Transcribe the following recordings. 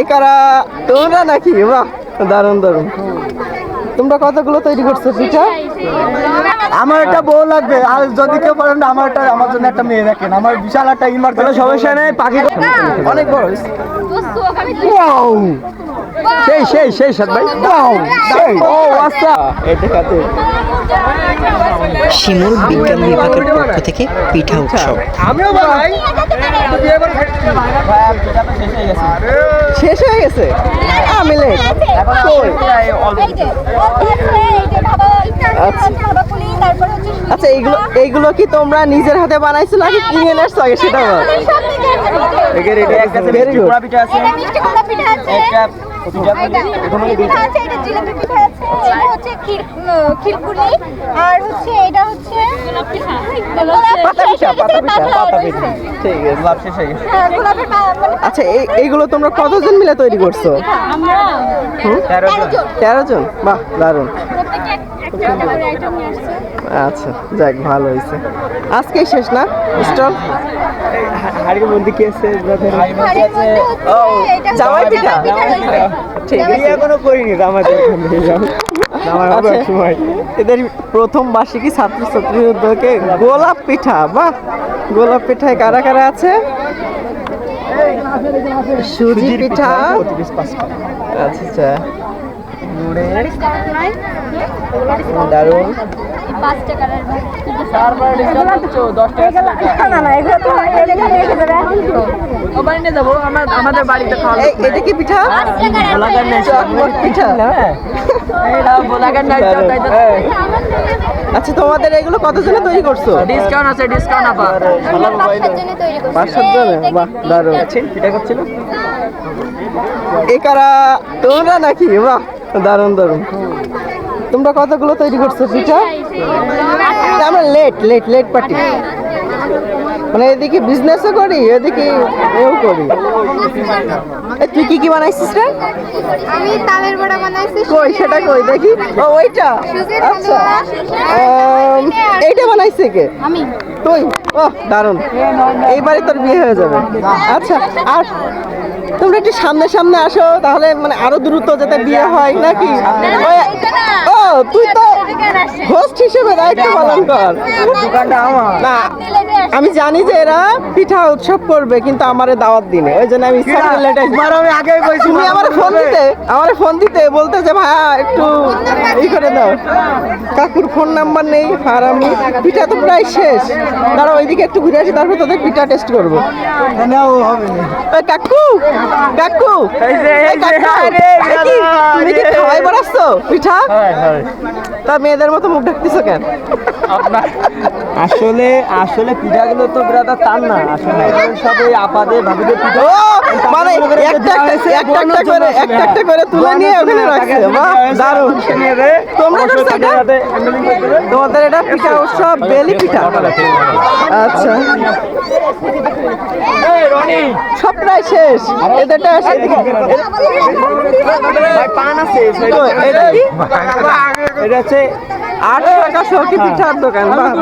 একারা তোমরা নাকি? বাহ দারুণ দারুণ। তোমরা কতগুলো তৈরি করছ পিঠা? আমার একটা বউ লাগবে। আর যদি কেউ বলেন না, আমার একটা আমার জন্য একটা মেয়ে দেখেন। আমার বিশাল একটা ইমার কোনো সমস্যা নেই পাখি অনেক বড়! সেই সেই সেই সাত ভাই ও আচ্ছা শিমুল বিজ্ঞান বিভাগের পক্ষ থেকে পিঠা উৎসব আমিও বানাই শেষ হয়ে গেছে আমি লেট আচ্ছা এইগুলো এইগুলো কি তোমরা নিজের হাতে বানাইছো নাকি কিনে এনেছো আগে সেটা. পিঠা আছে। একটা আর হচ্ছে এটা হচ্ছে পাতা পিঠা পাতা পিঠা পাতা পিঠা। ঠিক আছে লাভ শেষ হয়ে গেছে। হ্যাঁ, গোলাপের পা- মানে আচ্ছা এই- এইগুলো তোমরা কতজন মিলে তৈরি করছ? তেরো জন। তেরো জন? বাহ দারুণ। আচ্ছা যাক ভালো হয়েছে। আজকেই শেষ না? স্টল? হাড়ির মধ্যে কি আছে? জামাই পিঠা। ঠিক আছে। এখনও করিনি আচ্ছা, সময়। এদের প্রথম বার্ষিকী ছাত্রছাত্রী উদ্যোগে গোলাপ পিঠা বাহ! গোলাপ পিঠায় কারা কারা আছে? সুজি পিঠা। আচ্ছা আচ্ছা। পিঠা? আচ্ছা তোমাদের এগুলো কতজনে তৈরি করছ? ডিসকাউন্ট আছে ডিসকাউন্ট জনে এ কারা, তোমরা নাকি? বাহ, দারুণ দারুণ। তোমরা কতগুলো তৈরি করছ পিঠা আমরা লেট লেট লেট পার্টি মানে এদিকে বিজনেসও করি এদিকে এও করি। তুই কি কি বানাইছিস রে? আমি তালের বড়া বানাইছি কই সেটা কই দেখি। ও ওইটা? আচ্ছা। এইটা বানাইছে কে? আমি। তুই? ও দারুণ। এইবারে তোর বিয়ে হয়ে যাবে। আচ্ছা আর তোমরা একটু সামনে সামনে আসো তাহলে মানে আরও দ্রুত যাতে বিয়ে হয় নাকি? ও তুই তো হোস্ট হিসেবে দায়িত্ব পালন কর। না আমি জানি যে এরা পিঠা উৎসব করবে কিন্তু আমারে দাওয়াত দিনে। ওই জন্য আমি ইচ্ছা তুমি আমার ফোন দিতে আমার ফোন দিতে বলতে যে ভাইয়া একটু ই করে দাও। কাকুর ফোন নাম্বার নেই আর আমি পিঠা তো প্রায় শেষ। দাঁড়া ওইদিকে একটু ঘুরে আসি তারপর তোদের পিঠা টেস্ট করব। না কাকু কাকু তুমি কি। খাওয়াই বেড়াচ্ছ পিঠা? তা মেয়েদের মতো মুখ ঢাকতেছো কেন? আসলে আসলে পিঠাগুলো তো ব্রাদার তার না। আসলে সব এই আপাদের ভাবিদের পিঠা মানে একটা একটা একটা একটা করে একটা একটা করে তুলে নিয়ে ওখানে রাখছে। বাহ দারুণ। তোমরা করছ এটা? তোমাদের এটা পিঠা উৎসব বেলি পিঠা? আচ্ছা। সব প্রায় শেষ। এদেরটা এটা কি? এটা হচ্ছে আট টাকা সরকি পিঠার দোকান? বাহ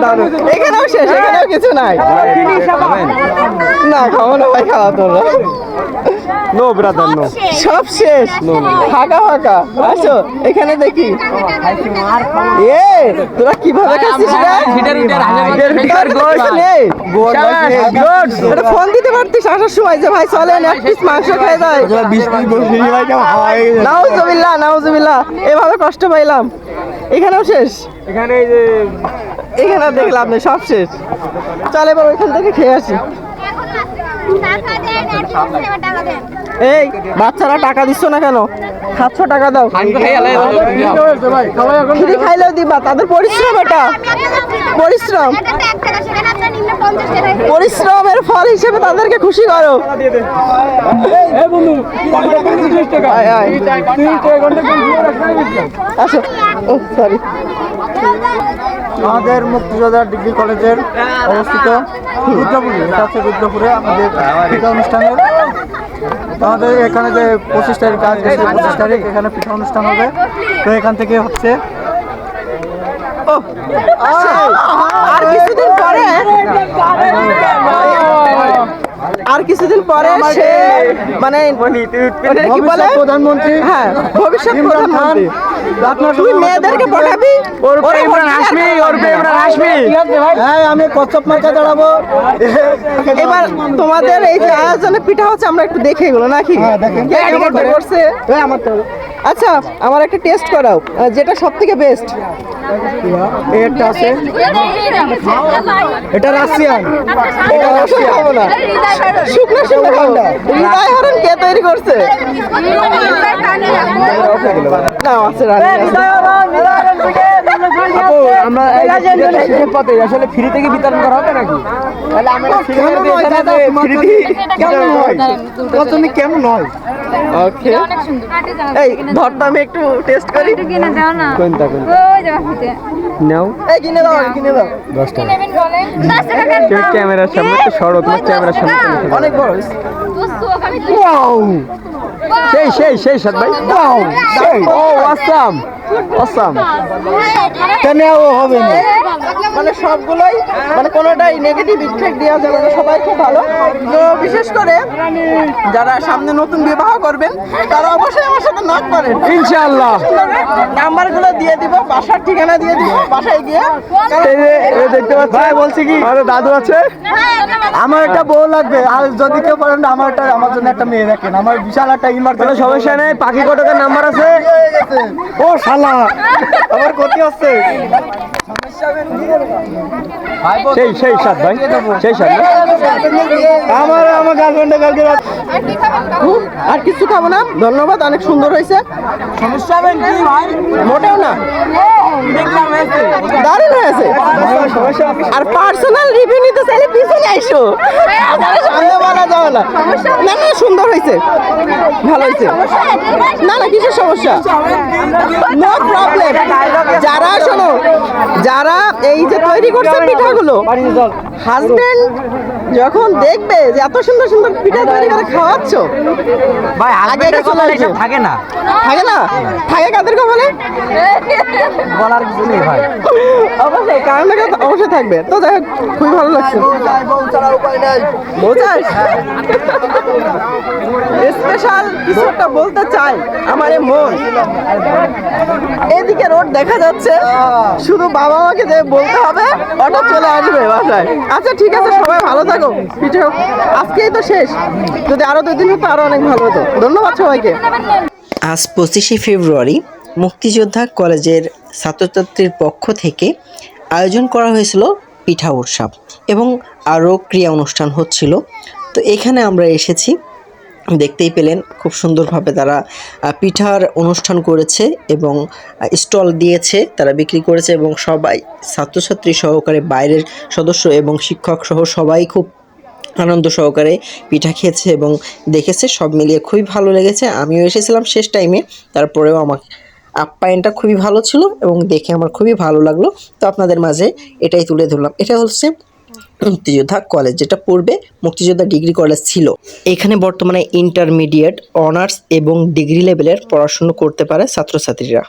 এখানেও শেষ এখানেও কিছু নাই। না খাব না ভাই খাওয়া তোমরা নো ব্রাদার নো। সব শেষ। ফাঁকা ফাঁকা আসো এখানে দেখি। এ তোরা কীভাবে খাচ্ছিস এটা ফোন দিতে পারতিস আসার সময় যে ভাই চলেন এক পিস মাংস খেয়ে যায়। হয়ে নাউজুবিল্লাহ। এভাবে কষ্ট পাইলাম। এখানেও শেষ? এখানে এই যে এখানে দেখলাম না সব শেষ। চলে এবার ওইখান থেকে খেয়ে আসি টাকা দেন আর টাকা দেন এই বাচ্চারা টাকা দিচ্ছ না কেন? খাচ্ছ টাকা দাও। ফ্রি খাইলেও দিবা তাদের পরিশ্রম এটা। পরিশ্রম। পরিশ্রমের ফল হিসেবে তাদেরকে খুশি করো। আয়। ও সরি আমাদের মুক্তিযোদ্ধা ডিগ্রি কলেজের অবস্থিত রুদ্রপুরে এটা হচ্ছে রুদ্রপুরে আমাদের পিঠা অনুষ্ঠানের আমাদের এখানে যে পঁচিশ তারিখ কাজ গেছে পঁচিশ তারিখ এখানে পিঠা অনুষ্ঠান হবে। তো এখান থেকে হচ্ছে আর কিছুদিন পরে আর কিছুদিন পরে সে মানে কি বলে? প্রধানমন্ত্রী হ্যাঁ ভবিষ্যৎ প্রধানমন্ত্রী। তুই মেয়েদেরকে ওরা ইমরান হাসমি ওর ইমরান হাসমি হ্যাঁ আমি কচ্ছপ মার্কা দাঁড়াবো এবার তোমাদের এই যে আয়োজনে পিঠা হচ্ছে আমরা একটু দেখে এগুলো নাকি হ্যাঁ, করছে আচ্ছা আমার একটা টেস্ট করাও যেটা সব থেকে বেস্ট আছে এটা রাশিয়ান এটা রসুন খাব না শুকনো শুকনো খাব কে তৈরি করছে না আছে আমরা পথে আসলে ফ্রি থেকে বিতরণ করা হবে নাকি? কেমন হয় কেমন ওকে এই আমি একটু টেস্ট করি। কিনে দাও না। কোনটা কোন ওই যে বাকিতে নাও। এই কিনে দাও কিনে দাও। নেবেন বলেন দশ টাকা কেন ক্যামেরার সামনে একটু সরো তোমার ক্যামেরার সামনে অনেক বড়। ওয়াও সেই সেই সেই সাত ভাই ও আসাম কেন ও হবে না। মানে সবগুলোই মানে কোনোটাই নেগেটিভ ইফেক্ট দেওয়া যাবে না। সবাই খুব ভালো। তো বিশেষ করে যারা সামনে নতুন বিবাহ করবেন তারা অবশ্যই আমার সাথে নক করেন। ইনশাআল্লাহ। নাম্বারগুলো দিয়ে দিব বাসার ঠিকানা দিয়ে দিব বাসায় গিয়ে। দেখতে পাচ্ছি ভাই বলছি কি? আরে দাদু আছে? আমার একটা বউ লাগবে। আর যদি কেউ পারেন না, আমার একটা আমার জন্য একটা মেয়ে রাখেন আমার বিশাল একটা ইমার্জেন্সি সমস্যা নেই পাখি কটকের নাম্বার আছে। ও শালা। আমার ক্ষতি হচ্ছে। সেই সেই সাত ভাই। সেই সাত আমার আমার গার্লফ্রেন্ডে কালকে আর কিছু খাব না। ধন্যবাদ অনেক সুন্দর হয়েছে। সমস্যা হবে কি ভাই? মোটেও না। দারুণ হয়েছে। আর পার্সোনাল রিভিউ নিতে চাইলে পিছনে আইসো। বলা যাবে না। না না সুন্দর হয়েছে। ভালো হয়েছে। না না কিসের সমস্যা? নো প্রবলেম যারা শোনো যারা এই যে তৈরি করছে পিঠাগুলো হাজবেন্ড যখন দেখবে যে এত সুন্দর সুন্দর পিঠা তৈরি করে খাওয়াচ্ছ ভাই আগে আগে চলে আসবে। থাকে না। থাকে না? থাকে কাদেরকে বলে বলার কিছু নেই ভাই। অবশ্যই কারণ না অবশ্যই থাকবে। তো যাই হোক খুবই ভালো লাগছে। বোঝাস স্পেশাল কিছু একটা বলতে চাই আমার এই মন। এদিকে রোড দেখা যাচ্ছে। শুধু বাবা মাকে যে বলতে হবে অটো চলে আসবে বাসায়। আচ্ছা ঠিক আছে সবাই ভালো থাকো। পিঠে হোক। আজকেই তো শেষ। যদি আরও দুই দিন হতো, আরও অনেক ভালো হতো। ধন্যবাদ সবাইকে। আজ পঁচিশে ফেব্রুয়ারি মুক্তিযোদ্ধা কলেজের ছাত্রছাত্রীর পক্ষ থেকে আয়োজন করা হয়েছিল পিঠা উৎসব এবং আরও ক্রিয়া অনুষ্ঠান হচ্ছিল। তো এখানে আমরা এসেছি। দেখতেই পেলেন খুব সুন্দরভাবে তারা পিঠার অনুষ্ঠান করেছে এবং স্টল দিয়েছে, তারা বিক্রি করেছে এবং সবাই, ছাত্রছাত্রী সহকারে বাইরের সদস্য এবং শিক্ষক সহ সবাই খুব আনন্দ সহকারে পিঠা খেয়েছে এবং দেখেছে, সব মিলিয়ে খুবই ভালো লেগেছে। আমিও এসেছিলাম শেষ টাইমে তারপরেও আমার আপ্যায়নটা খুবই ভালো ছিল এবং দেখে আমার খুবই ভালো লাগল। তো আপনাদের মাঝে এটাই তুলে ধরলাম। এটা হচ্ছে মুক্তিযোদ্ধা কলেজ যেটা পূর্বে মুক্তিযোদ্ধা ডিগ্রি কলেজ ছিল। এখানে বর্তমানে ইন্টারমিডিয়েট অনার্স এবং ডিগ্রি লেভেলের পড়াশুনো করতে পারে ছাত্রছাত্রীরা।